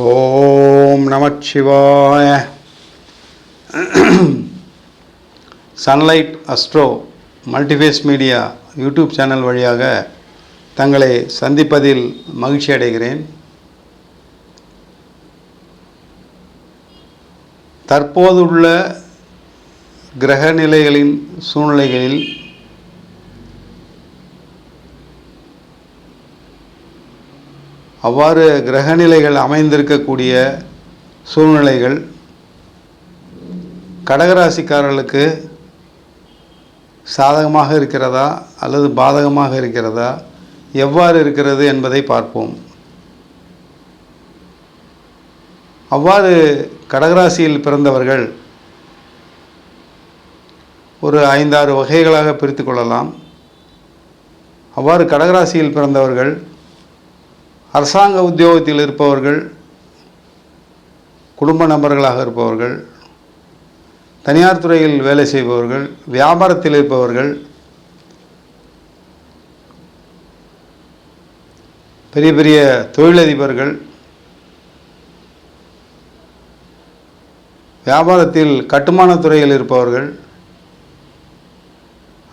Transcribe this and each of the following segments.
ஓம் நமச்சிவாய. Sunlight astro multiphase media YouTube channel வழியாக தங்களை சந்திப்பதில் மகிழ்ச்சி அடைகிறேன். தற்போதுள்ள கிரக நிலைகளின் சூழ்நிலைகளில் அவ்வாறு கிரகநிலைகள் அமைந்திருக்கக்கூடிய சூழ்நிலைகள் கடகராசிக்காரர்களுக்கு சாதகமாக இருக்கிறதா அல்லது பாதகமாக இருக்கிறதா? எவ்வாறு இருக்கிறது என்பதை பார்ப்போம். அவ்வாறு கடகராசியில் பிறந்தவர்கள் ஒரு ஐந்தாறு வகைகளாக பிரித்து கொள்ளலாம். அவ்வாறு கடகராசியில் பிறந்தவர்கள் அரசாங்க உத்தியோகத்தில் இருப்பவர்கள் குடும்ப நபர்களாக இருப்பவர்கள் தனியார் துறையில் வேலை செய்பவர்கள் வியாபாரத்தில் இருப்பவர்கள் பெரிய பெரிய தொழிலதிபர்கள் வியாபாரத்தில் கட்டுமான துறையில் இருப்பவர்கள்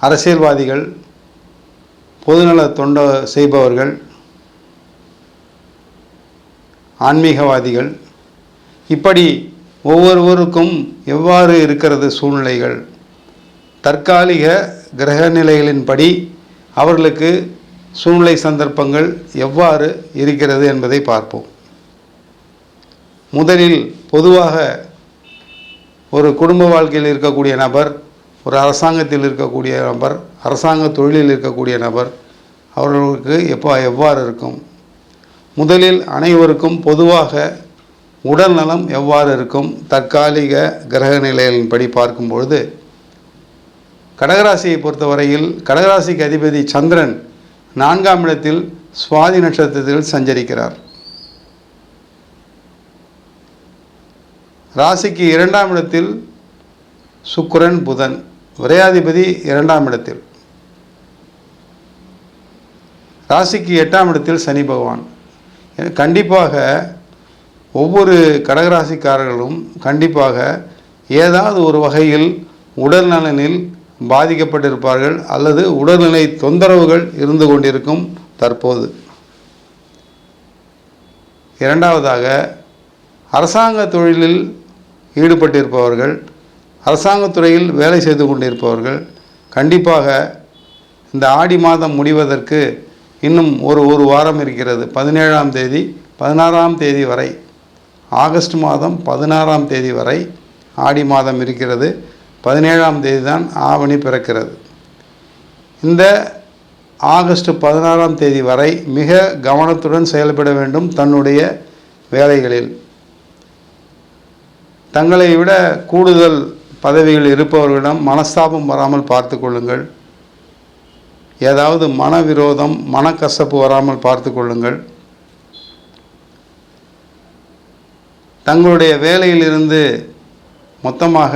அரசியல்வாதிகள் பொதுநல தொண்ட செய்பவர்கள் ஆன்மீகவாதிகள். இப்படி ஒவ்வொருவருக்கும் எவ்வாறு இருக்கிறது சூழ்நிலைகள்? தற்காலிக கிரக நிலைகளின்படி அவர்களுக்கு சூழ்நிலை சந்தர்ப்பங்கள் எவ்வாறு இருக்கிறது என்பதை பார்ப்போம். முதலில் பொதுவாக ஒரு குடும்ப வாழ்க்கையில் இருக்கக்கூடிய நபர் ஒரு அரசாங்கத்தில் இருக்கக்கூடிய நபர் அரசாங்க தொழிலில் இருக்கக்கூடிய நபர் அவர்களுக்கு எப்போ எவ்வாறு இருக்கும்? முதலில் அனைவருக்கும் பொதுவாக உடல்நலம் எவ்வாறு இருக்கும்? தற்காலிக கிரக நிலைகளின்படி பார்க்கும்பொழுது கடகராசியை பொறுத்தவரையில் கடகராசிக்கு அதிபதி சந்திரன் நான்காம் இடத்தில் சுவாதி நட்சத்திரத்தில் சஞ்சரிக்கிறார். ராசிக்கு இரண்டாம் இடத்தில் சுக்கரன் புதன் விரையாதிபதி இரண்டாம் இடத்தில். ராசிக்கு எட்டாம் இடத்தில் சனி பகவான். கண்டிப்பாக ஒவ்வொரு கடகராசிக்காரர்களும் கண்டிப்பாக ஏதாவது ஒரு வகையில் உடல் நலனில் பாதிக்கப்பட்டிருப்பார்கள் அல்லது உடல்நிலை தொந்தரவுகள் இருந்து கொண்டிருக்கும் தற்போது. இரண்டாவதாக அரசாங்க தொழிலில் ஈடுபட்டிருப்பவர்கள் அரசாங்கத்துறையில் வேலை செய்து கொண்டிருப்பவர்கள் கண்டிப்பாக இந்த ஆடி மாதம் முடிவதற்கு இன்னும் ஒரு ஒரு வாரம் இருக்கிறது. பதினேழாம் தேதி பதினாறாம் தேதி வரை ஆகஸ்ட் மாதம் பதினாறாம் தேதி வரை ஆடி மாதம் இருக்கிறது. பதினேழாம் தேதி தான் ஆவணி பிறக்கிறது. இந்த ஆகஸ்ட் பதினாறாம் தேதி வரை மிக கவனத்துடன் செயல்பட வேண்டும் தன்னுடைய வேலைகளில். தங்களை விட கூடுதல் பதவிகள் இருப்பவர்களிடம் மனஸ்தாபம் வராமல் பார்த்து கொள்ளுங்கள். ஏதாவது மனவிரோதம் மனக்கசப்பு வராமல் பார்த்து கொள்ளுங்கள். தங்களுடைய வேலையிலிருந்து மொத்தமாக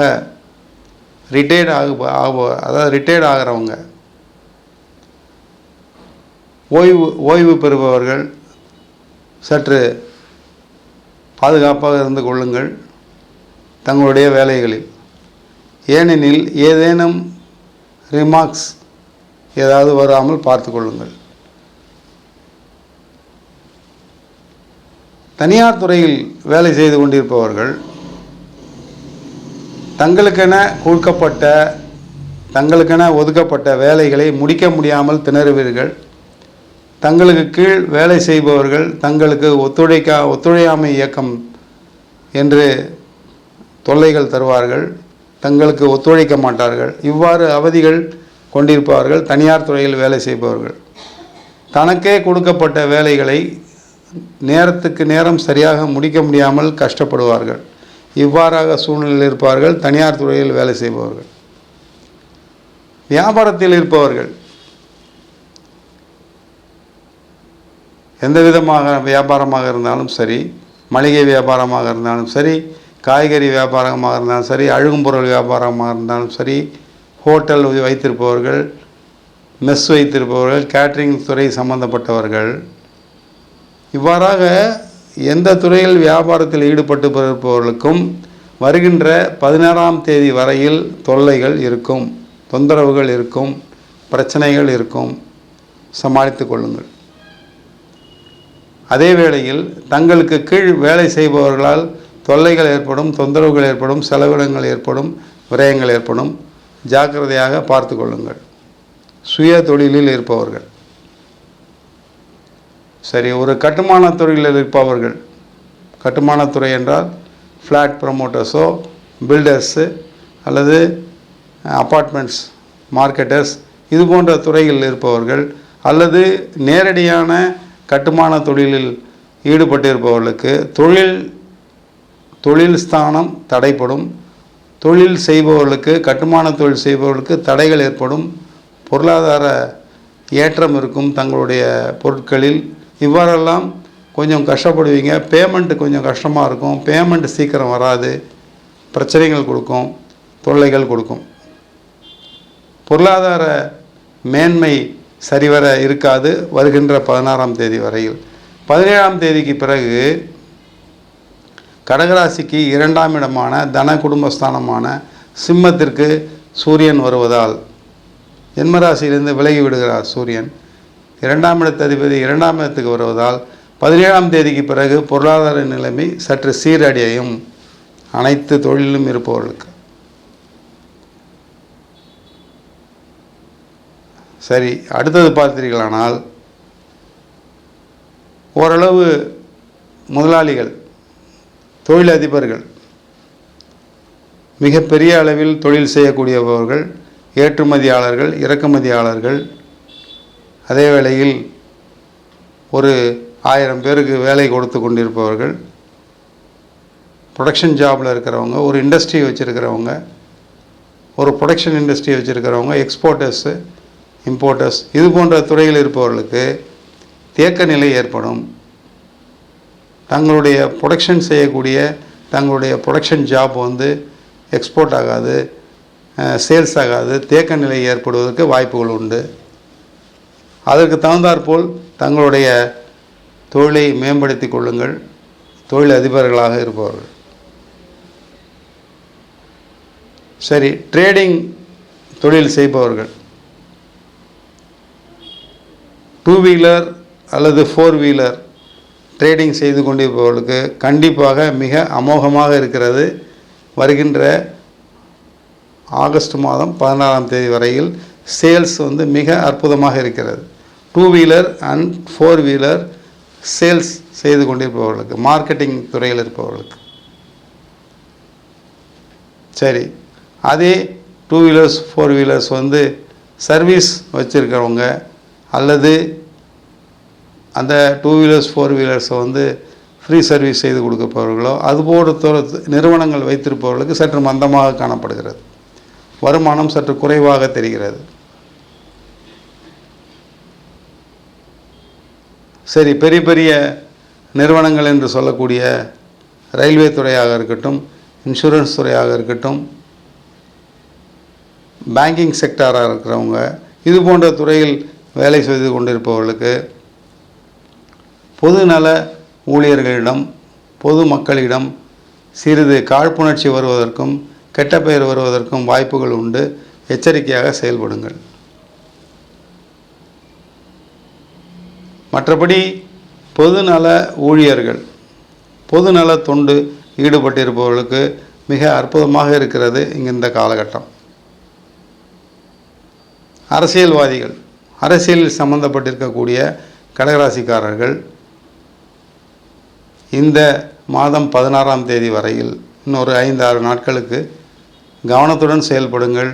ரிட்டையர்ட் ஆகு ஆக அதாவது ரிட்டையர்ட் ஆகிறவங்க ஓய்வு ஓய்வு பெறுபவர்கள் சற்று பாதுகாப்பாக இருந்து கொள்ளுங்கள் தங்களுடைய வேலைகளில். ஏனெனில் ஏதேனும் ரிமார்க்ஸ் ஏதாவது வராமல் பார்த்து கொள்ளுங்கள். தனியார் துறையில் வேலை செய்து கொண்டிருப்பவர்கள் தங்களுக்கென கொடுக்கப்பட்ட தங்களுக்கென ஒதுக்கப்பட்ட வேலைகளை முடிக்க முடியாமல் திணறுவீர்கள். தங்களுக்கு கீழ் வேலை செய்பவர்கள் தங்களுக்கு ஒத்துழைக்கா ஒத்துழையாமை இயக்கம் என்று தொல்லைகள் தருவார்கள். தங்களுக்கு ஒத்துழைக்க மாட்டார்கள். இவ்வாறு அவதிகள் கொண்டிருப்பவர்கள் தனியார் துறையில் வேலை செய்பவர்கள். தனக்கே கொடுக்கப்பட்ட வேலைகளை நேரத்துக்கு நேரம் சரியாக முடிக்க முடியாமல் கஷ்டப்படுவார்கள். இவ்வாறாக சூழ்நிலையில் இருப்பார்கள் தனியார் துறையில் வேலை செய்பவர்கள். வியாபாரத்தில் இருப்பவர்கள். எந்த விதமாக வியாபாரமாக இருந்தாலும் சரி மளிகை வியாபாரமாக இருந்தாலும் சரி காய்கறி வியாபாரமாக இருந்தாலும் சரி அழுகும் பொருள் வியாபாரமாக இருந்தாலும் சரி ஹோட்டல் வைத்திருப்பவர்கள் மெஸ் வைத்திருப்பவர்கள் கேட்ரிங் துறை சம்பந்தப்பட்டவர்கள். இவ்வாறாக எந்த துறையில் வியாபாரத்தில் ஈடுபட்டு இருப்பவர்களுக்கும் வருகின்ற பதினாறாம் தேதி வரையில் தொல்லைகள் இருக்கும் தொந்தரவுகள் இருக்கும் பிரச்சனைகள் இருக்கும். சமாளித்து கொள்ளுங்கள். அதே வேளையில் தங்களுக்கு கீழ் வேலை செய்பவர்களால் தொல்லைகள் ஏற்படும் தொந்தரவுகள் ஏற்படும் செலவினங்கள் ஏற்படும் விரயங்கள் ஏற்படும். ஜாக்கிரதையாக பார்த்து கொள்ளுங்கள். சுய தொழிலில் இருப்பவர்கள். சரி ஒரு கட்டுமான துறையில் இருப்பவர்கள். கட்டுமானத்துறை என்றால் ஃப்ளாட் ப்ரமோட்டர்ஸோ பில்டர்ஸு அல்லது அப்பார்ட்மெண்ட்ஸ் மார்க்கெட்டர்ஸ் இது போன்ற துறைகளில் இருப்பவர்கள் அல்லது நேரடியான கட்டுமான தொழிலில் ஈடுபட்டிருப்பவர்களுக்கு தொழில் தொழில் ஸ்தானம் தடைப்படும் தொழில் செய்பவர்களுக்கு கட்டுமான தொழில் செய்பவர்களுக்கு தடைகள் ஏற்படும் பொருளாதார ஏற்றம் இருக்கும் தங்களுடைய பொருட்களில். இவ்வாறெல்லாம் கொஞ்சம் கஷ்டப்படுவீங்க. பேமெண்ட்டு கொஞ்சம் கஷ்டமாக இருக்கும். பேமெண்ட் சீக்கிரம் வராது. பிரச்சனைகள் கொடுக்கும். தொல்லைகள் கொடுக்கும். பொருளாதார மேன்மை சரிவர இருக்காது வருகின்ற பதினாறாம் தேதி வரையில். பதினேழாம் தேதிக்கு பிறகு கடகராசிக்கு இரண்டாம் இடமான தன குடும்பஸ்தானமான சிம்மத்திற்கு சூரியன் வருவதால் ஜென்மராசியிலிருந்து விலகி விடுகிறார் சூரியன். இரண்டாம் இடத்த அதிபதி இரண்டாம் இடத்துக்கு வருவதால் பதினேழாம் தேதிக்கு பிறகு பொருளாதார நிலைமை சற்று சீரடையும் அனைத்து தொழிலும் இருப்பவர்களுக்கு. சரி அடுத்தது பார்த்தீர்களானால் ஓரளவு முதலாளிகள் தொழிலதிபர்கள் மிகப்பெரிய அளவில் தொழில் செய்யக்கூடியவர்கள் ஏற்றுமதியாளர்கள் இறக்குமதியாளர்கள் அதே வேளையில் ஒரு ஆயிரம் பேருக்கு வேலை கொடுத்து கொண்டிருப்பவர்கள் ப்ரொடக்ஷன் ஜாபில் இருக்கிறவங்க ஒரு இண்டஸ்ட்ரி வச்சுருக்கிறவங்க ஒரு ப்ரொடக்ஷன் இண்டஸ்ட்ரி வச்சுருக்கிறவங்க எக்ஸ்போர்ட்டர்ஸு இம்போர்ட்டர்ஸ் இது போன்ற துறையில் இருப்பவர்களுக்கு தேக்க நிலை ஏற்படும். தங்களுடைய ப்ரொடக்ஷன் செய்யக்கூடிய தங்களுடைய ப்ரொடக்ஷன் ஜாப் வந்து எக்ஸ்போர்ட் ஆகாது சேல்ஸ் ஆகாது தேக்க நிலை ஏற்படுவதற்கு வாய்ப்புகள் உண்டு. அதற்கு தகுந்தாற்போல் தங்களுடைய தொழிலை மேம்படுத்தி கொள்ளுங்கள். தொழில் அதிபர்களாக இருப்பவர்கள். சரி ட்ரேடிங் தொழில் செய்பவர்கள். டூ வீலர் அல்லது ஃபோர் வீலர் ட்ரேடிங் செய்து கொண்டிருப்பவர்களுக்கு கண்டிப்பாக மிக அமோகமாக இருக்கிறது. வருகின்ற ஆகஸ்ட் மாதம் பதினாறாம் தேதி வரையில் சேல்ஸ் வந்து மிக அற்புதமாக இருக்கிறது. Two wheeler and four wheeler sales செய்து கொண்டிருப்பவர்களுக்கு மார்க்கெட்டிங் துறையில் இருப்பவர்களுக்கு. சரி அதே டூ வீலர்ஸ் ஃபோர் வீலர்ஸ் வந்து சர்வீஸ் வச்சுருக்கிறவங்க அல்லது அந்த டூ வீலர்ஸ் ஃபோர் வீலர்ஸை வந்து ஃப்ரீ சர்வீஸ் செய்து கொடுக்கப்பவர்களோ அதுபோல நிறுவனங்கள் வைத்திருப்பவர்களுக்கு சற்று மந்தமாக காணப்படுகிறது. வருமானம் சற்று குறைவாக தெரிகிறது. சரி பெரிய பெரிய நிறுவனங்கள் என்று சொல்லக்கூடிய ரயில்வே துறையாக இருக்கட்டும் இன்சூரன்ஸ் துறையாக இருக்கட்டும் பேங்கிங் செக்டாராக இருக்கிறவங்க இது போன்ற துறையில் வேலை செய்து கொண்டிருப்பவர்களுக்கு பொதுநல ஊழியர்களிடம் பொது மக்களிடம் சிறிது காழ்ப்புணர்ச்சி வருவதற்கும் கெட்ட பெயர் வருவதற்கும் வாய்ப்புகள் உண்டு. எச்சரிக்கையாக செயல்படுங்கள். மற்றபடி பொதுநல ஊழியர்கள் பொதுநல தொண்டு ஈடுபட்டிருப்பவர்களுக்கு மிக அற்புதமாக இருக்கிறது இங்கு இந்த காலகட்டம். அரசியல்வாதிகள் அரசியலில் சம்பந்தப்பட்டிருக்கக்கூடிய கடகராசிக்காரர்கள் இந்த மாதம் பதினாறாம் தேதி வரையில் இன்னொரு ஐந்து ஆறு நாட்களுக்கு கவனத்துடன் செயல்படுங்கள்.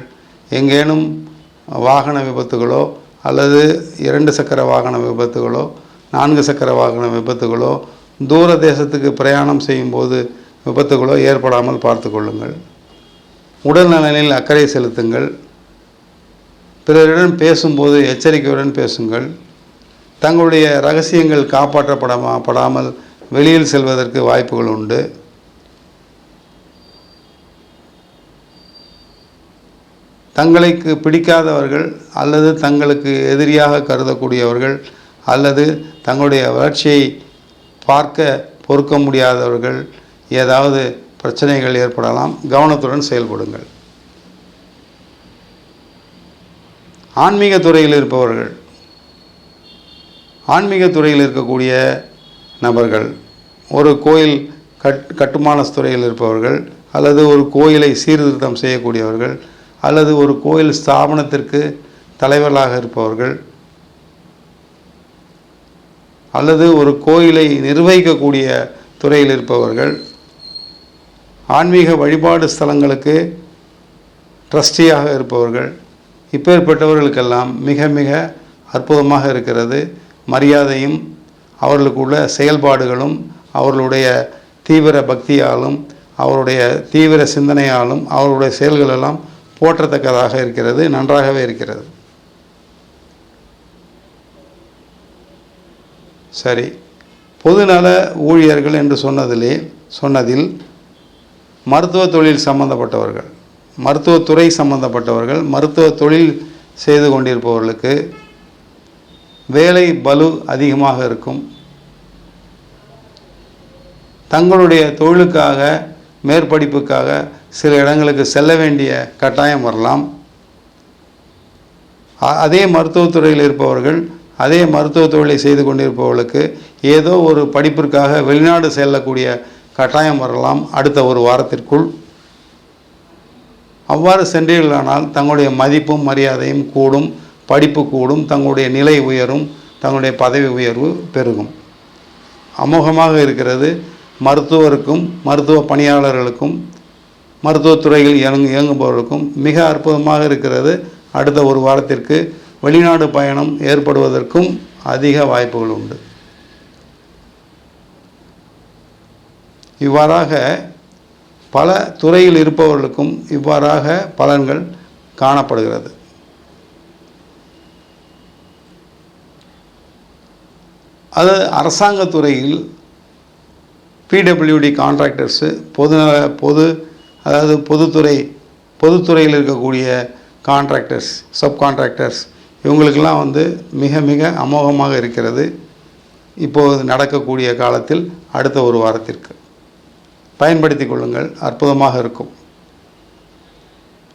எங்கேனும் வாகன விபத்துகளோ அல்லது இரண்டு சக்கர வாகன விபத்துகளோ நான்கு சக்கர வாகன விபத்துகளோ தூர தேசத்துக்கு பிரயாணம் செய்யும்போது விபத்துகளோ ஏற்படாமல் பார்த்து கொள்ளுங்கள். உடல் நலனில் அக்கறை செலுத்துங்கள். பிறரிடம் பேசும்போது எச்சரிக்கையுடன் பேசுங்கள். தங்களுடைய ரகசியங்கள் காப்பாற்றப்படாம படாமல் வெளியில் செல்வதற்கு வாய்ப்புகள் உண்டு. தங்களுக்கு பிடிக்காதவர்கள் அல்லது தங்களுக்கு எதிரியாக கருதக்கூடியவர்கள் அல்லது தங்களுடைய வளர்ச்சியை பார்க்க பொறுக்க முடியாதவர்கள் ஏதாவது பிரச்சனைகள் ஏற்படலாம் கவனத்துடன் செயல்படுங்கள். ஆன்மீக துறையில் இருப்பவர்கள் ஆன்மீக துறையில் இருக்கக்கூடிய நபர்கள் ஒரு கோயில் கட் கட்டுமான துறையில் இருப்பவர்கள் அல்லது ஒரு கோயிலை சீர்திருத்தம் செய்யக்கூடியவர்கள் அல்லது ஒரு கோயில் ஸ்தாபனத்திற்கு தலைவர்களாக இருப்பவர்கள் அல்லது ஒரு கோயிலை நிர்வகிக்கக்கூடிய துறையில் இருப்பவர்கள் ஆன்மீக வழிபாடு ஸ்தலங்களுக்கு ட்ரஸ்டியாக இருப்பவர்கள் இப்பேற்பட்டவர்களுக்கெல்லாம் மிக மிக அற்புதமாக இருக்கிறது. மரியாதையும் அவர்களுக்குள்ள செயல்பாடுகளும் அவர்களுடைய தீவிர பக்தியாலும் அவருடைய தீவிர சிந்தனையாலும் அவருடைய செயல்கள் எல்லாம் போற்றத்தக்கதாக இருக்கிறது நன்றாகவே இருக்கிறது. சரி. பொதுநல ஊழியர்கள் என்று சொன்னதிலே சொன்னதில் மருத்துவ தொழில் சம்பந்தப்பட்டவர்கள் மருத்துவத்துறை சம்பந்தப்பட்டவர்கள் மருத்துவ தொழில் செய்து கொண்டிருப்பவர்களுக்கு வேலை பலு அதிகமாக இருக்கும். தங்களுடைய தொழிலுக்காக மேற்படிப்புக்காக சில இடங்களுக்கு செல்ல வேண்டிய கட்டாயம் வரலாம். அதே மருத்துவத்துறையில் இருப்பவர்கள் அதே மருத்துவ தொழிலை செய்து கொண்டிருப்பவர்களுக்கு ஏதோ ஒரு படிப்பிற்காக வெளிநாடு செல்லக்கூடிய கட்டாயம் வரலாம் அடுத்த ஒரு வாரத்திற்குள். அவ்வாறு சென்றீர்களானால் தங்களுடைய மதிப்பும் மரியாதையும் கூடும். படிப்பு கூடும் தங்களுடைய நிலை உயரும் தங்களுடைய பதவி உயர்வு பெருகும். அமோகமாக இருக்கிறது மருத்துவருக்கும் மருத்துவ பணியாளர்களுக்கும் மருத்துவத்துறையில் இயங்கு இயங்குபவர்களுக்கும் மிக அற்புதமாக இருக்கிறது அடுத்த ஒரு வாரத்திற்கு வெளிநாடு பயணம் ஏற்படுவதற்கும் அதிக வாய்ப்புகள் உண்டு. இவ்வாறாக பல துறையில் இருப்பவர்களுக்கும் இவ்வாறாக பலன்கள் காணப்படுகிறது. அது அரசாங்கத்துறையில் பிடபிள்யூடி கான்ட்ராக்டர்ஸு பொது பொது அதாவது பொதுத்துறை பொதுத்துறையில் இருக்கக்கூடிய கான்ட்ராக்டர்ஸ் சப் கான்ட்ராக்டர்ஸ் இவங்களுக்கெல்லாம் வந்து மிக மிக அமோகமாக இருக்கிறது. இப்போது நடக்கக்கூடிய காலத்தில் அடுத்த ஒரு வாரத்திற்கு. பயன்படுத்தி கொள்ளுங்கள் அற்புதமாக இருக்கும்.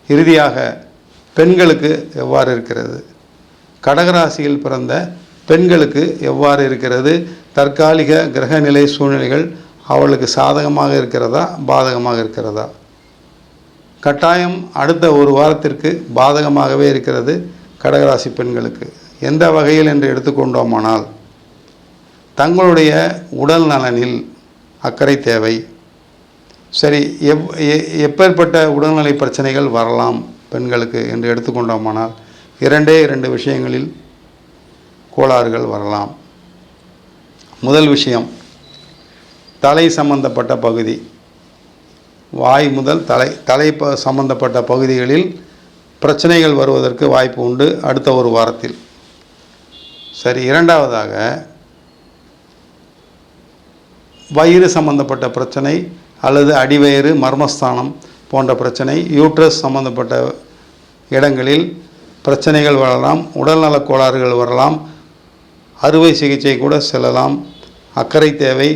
இறுதியாக பெண்களுக்கு எவ்வாறு இருக்கிறது? கடகராசியில் பிறந்த பெண்களுக்கு எவ்வாறு இருக்கிறது? தற்காலிக கிரகநிலை சூழ்நிலைகள் அவளுக்கு சாதகமாக இருக்கிறதா? பாதகமாக இருக்கிறதா? கட்டாயம் அடுத்த ஒரு வாரத்திற்கு பாதகமாகவே இருக்கிறது கடகராசி பெண்களுக்கு. எந்த வகையில் என்று எடுத்துக்கொண்டோமானால் தங்களுடைய உடல் நலனில் அக்கறை தேவை. சரி எவ் எ- எப்பேற்பட்ட உடல்நலை பிரச்சனைகள் வரலாம் பெண்களுக்கு என்று எடுத்துக்கொண்டோமானால் இரண்டே இரண்டு விஷயங்களில் கோளாறுகள் வரலாம். முதல் விஷயம் தலை சம்பந்தப்பட்ட பகுதி. வாய் முதல் தலை தலை ப சம்பந்தப்பட்ட பகுதிகளில் பிரச்சனைகள் வருவதற்கு வாய்ப்பு உண்டு அடுத்த ஒரு வாரத்தில். சரி இரண்டாவதாக வயிறு சம்பந்தப்பட்ட பிரச்சனை அல்லது அடிவயிறு மர்மஸ்தானம் போன்ற பிரச்சனை யூட்ரஸ் சம்பந்தப்பட்ட இடங்களில் பிரச்சனைகள் வரலாம் உடல்நலக் கோளாறுகள் வரலாம் அறுவை சிகிச்சை கூட செல்லலாம். அக்கறை தேவை.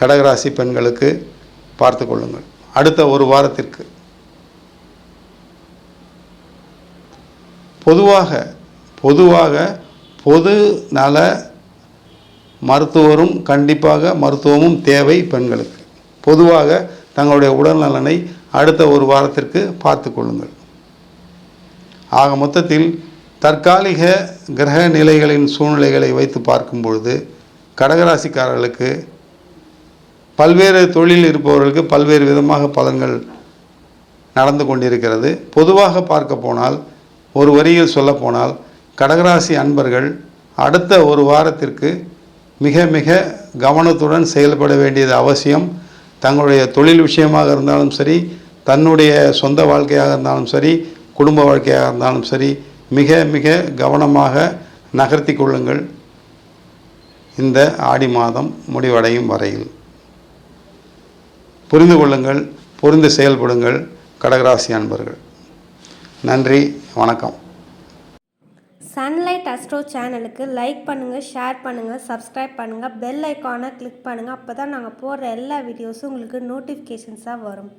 கடகராசி பெண்களுக்கு பார்த்து கொள்ளுங்கள். அடுத்த ஒரு வாரத்திற்கு. பொதுவாக பொதுவாக பொது நல மருத்துவரும் கண்டிப்பாக மருத்துவமும் தேவை பெண்களுக்கு. பொதுவாக தங்களுடைய உடல் நலனை அடுத்த ஒரு வாரத்திற்கு பார்த்து கொள்ளுங்கள். ஆக மொத்தத்தில் தற்காலிக கிரக நிலைகளின் சூழ்நிலைகளை வைத்து பார்க்கும் பொழுது கடகராசிக்காரர்களுக்கு பல்வேறு தொழில் இருப்பவர்களுக்கு பல்வேறு விதமாக பலன்கள் நடந்து கொண்டிருக்கிறது. பொதுவாக பார்க்க போனால் ஒரு வரியில் சொல்லப்போனால் கடகராசி அன்பர்கள் அடுத்த ஒரு வாரத்திற்கு மிக மிக கவனத்துடன் செயல்பட வேண்டியது அவசியம். தங்களுடைய தொழில் விஷயமாக இருந்தாலும் சரி தன்னுடைய சொந்த வாழ்க்கையாக இருந்தாலும் சரி குடும்ப வாழ்க்கையாக இருந்தாலும் சரி மிக மிக கவனமாக நகர்த்தி கொள்ளுங்கள். இந்த ஆடி மாதம் முடிவடையும் வரையில். புரிந்து கொள்ளுங்கள் புரிந்து செயல்படுங்கள் கடகராசி அன்பர்கள். நன்றி வணக்கம். சன்லைட் அஸ்ட்ரோ சேனலுக்கு லைக் பண்ணுங்கள் ஷேர் பண்ணுங்கள் சப்ஸ்கிரைப் பண்ணுங்கள் பெல் ஐக்கானை கிளிக் பண்ணுங்கள் அப்போ தான் நாங்கள் போடுற எல்லா வீடியோஸும் உங்களுக்கு நோட்டிஃபிகேஷன்ஸாக வரும்.